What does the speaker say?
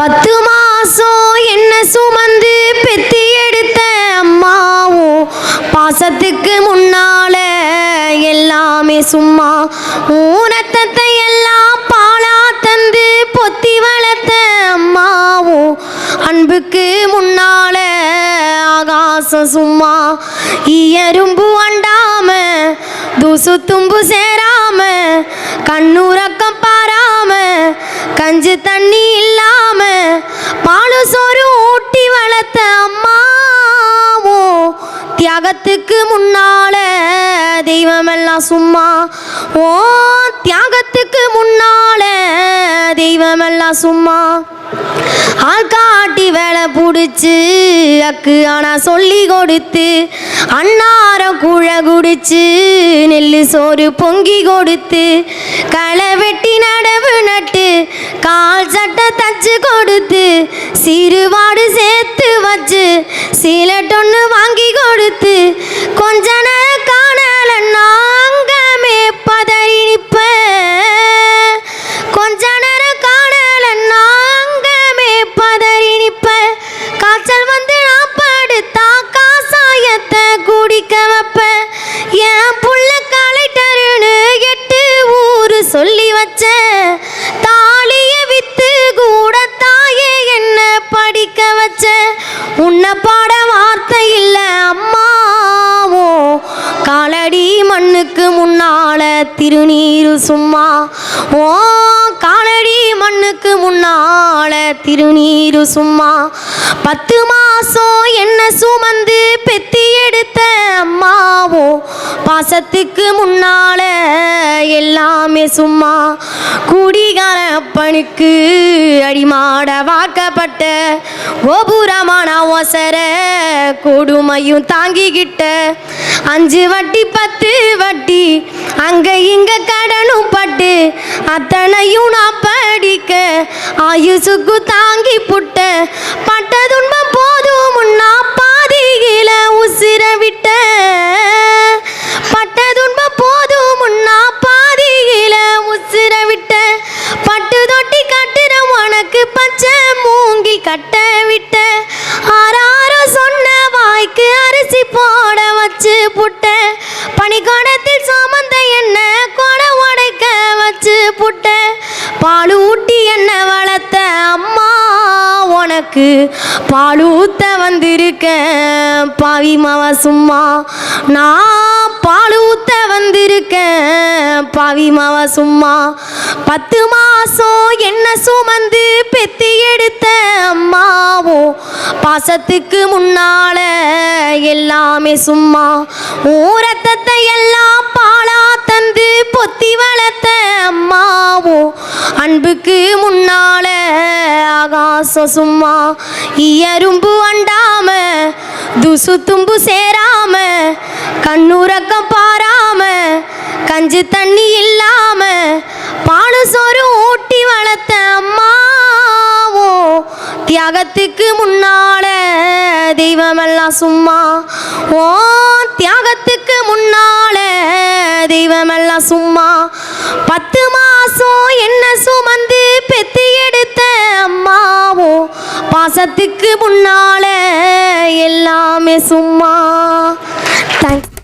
பத்து மாசம் என்ன சுமந்து பெத்தி எடுத்த அம்மாவும் பாசத்துக்கு முன்னால எல்லாமே சும்மா ஊனத்தத்தை எல்லாம் பாலா தந்து பொத்தி வளர்த்த அம்மாவும் அன்புக்கு முன்னால ஆகாசம் சும்மா இயரும்பு அண்டாம தூசு தும்பு சேராம கண்ணுறக்கம் பாராம கஞ்சி தண்ணி இல்லாம தியாகத்துக்கு முன்னால தெய்வமெல்லாம் சும்மா ஓ தியாகத்துக்கு முன்னால தெய்வமெல்லாம் சும்மா. ஆள் காட்டி வேலை பிடிச்சி அக்கு ஆனா சொல்லி கொடுத்து அன்னாரம் குழ குடிச்சு நெல்லு சோறு பொங்கி கொடுத்து களை வெட்டி நடவு நட்டு கால் சட்டை தச்சு கொடுத்து சிறுபாடு சே எடுத்து வச்சு சீலட்டொன்னு வாங்கி கொடுத்து கொஞ்ச பாட வார்த்தை இல்லை அம்மாவோ. காலடி மண்ணுக்கு முன்னால திருநீரு சும்மா. ஓ காலடி மண்ணுக்கு முன்னால திருநீரு சும்மா. பத்து மாசம் என்ன சுமந்து பெத்தி எடுத்த அம்மாவோ. மாசத்துக்கு முன்னால எல்லாமே சும்மா குடிகார அப்பனுக்கு அடிமாட வாக்கப்பட்ட கோபுரமான ஒசர கொடுமையும் தாங்கிக்கிட்ட அஞ்சு வட்டி பத்து வட்டி அங்க இங்க கடனும் பட்டு அத்தனையும் நான் படிக்க ஆயுசுக்கு தாங்கி புட்ட பட்ட துன்பம் போதும் முன்னா பாதியில உசிர விட்டு உனக்கு பாலூத்த வந்திருக்கேன் பாவி மாவா சும்மா. நான் பாலூத்த வந்திருக்கேன் பாவி மாவா சும்மா. பத்து மாசம் என்ன சுமந்து பெத்தி எடுத்த அம்மாவோ பாசத்துக்கு முன்னால எல்லாமே சும்மா. ஊரத்தத்தை எல்லாம் பாலா தந்து பொத்தி வளர்த்த அம்மாவோ அன்புக்கு முன்னால சும்மா இயரும்பு அண்டாம துசு தும்பு சேராம கண்ணுறக்கம் பாராம கஞ்சி தண்ணி இல்லாம பாலு சோறு ஊட்டி வளர்த்த அம்மாவோ தியாகத்துக்கு முன்னால தெய்வமெல்லாம் சும்மா ஓ தியாகத்துக்கு முன்னால தெய்வமெல்லாம் சும்மா பத்து மாசம் என்ன சுமந்து பெத்தி பாசத்துக்கு முன்னால எல்லாமே சும்மா தேங்க்ஸ்